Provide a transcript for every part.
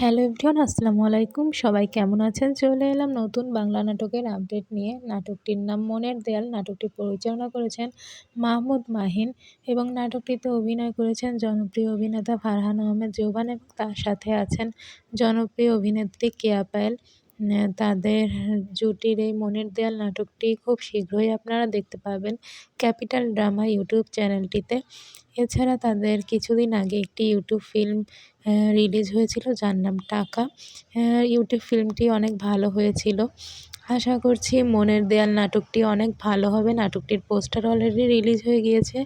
Hello everyone, আসসালামু আলাইকুম। সবাই কেমন আছেন? চলে এলাম নতুন বাংলা নাটকের আপডেট নিয়ে। নাটকটির নাম মনের দেয়াল। নাটকটি পরিচালনা করেছেন মাহমুদ মাহিন এবং নাটকটিতে অভিনয় করেছেন জনপ্রিয় অভিনেতা ফারহান আহমেদ জোবান এবং তার সাথে আছেন জনপ্রিয় অভিনেত্রী কেয়া পায়েল। তাদের জুটির এই মনের দেয়াল নাটকটি খুব শীঘ্রই আপনারা দেখতে পাবেন ক্যাপিটাল ড্রামা ইউটিউব চ্যানেলটিতে। এছাড়া তাদের কিছুদিন আগে একটি ইউটিউব ফিল্ম রিলিজ হয়েছিল যার নাম টাকা। ইউটিউব ফিল্মটি অনেক ভালো হয়েছিল। আশা করছি মনের দেয়াল নাটকটি অনেক ভালো হবে। নাটকটির পোস্টার অলরেডি রিলিজ হয়ে গিয়েছে।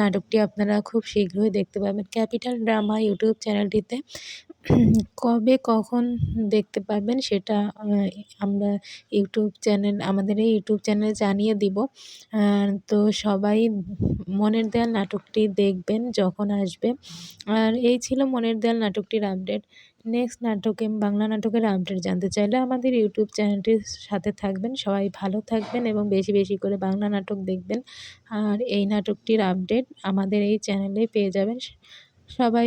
নাটকটি আপনারা খুব শীঘ্রই দেখতে পাবেন ক্যাপিটাল ড্রামা ইউটিউব চ্যানেলটিতে। কবে কখন দেখতে পাবেন সেটা আমরা ইউটিউব চ্যানেল, আমাদের এই ইউটিউব চ্যানেলে জানিয়ে দিব। তো সবাই মনের দেয়াল নাটকটি দেখবেন যখন আসবে। আর এই ছিল মনের দেয়াল নাটকটির আপডেট। নেক্সট নাটকে, বাংলা নাটকের আপডেট জানতে চাইলে আমাদের ইউটিউব চ্যানেলটির সাথে থাকবেন। সবাই ভালো থাকবেন এবং বেশি বেশি করে বাংলা নাটক দেখবেন। আর এই নাটকটির আপডেট আমাদের এই চ্যানেলে পেয়ে যাবেন। সবাই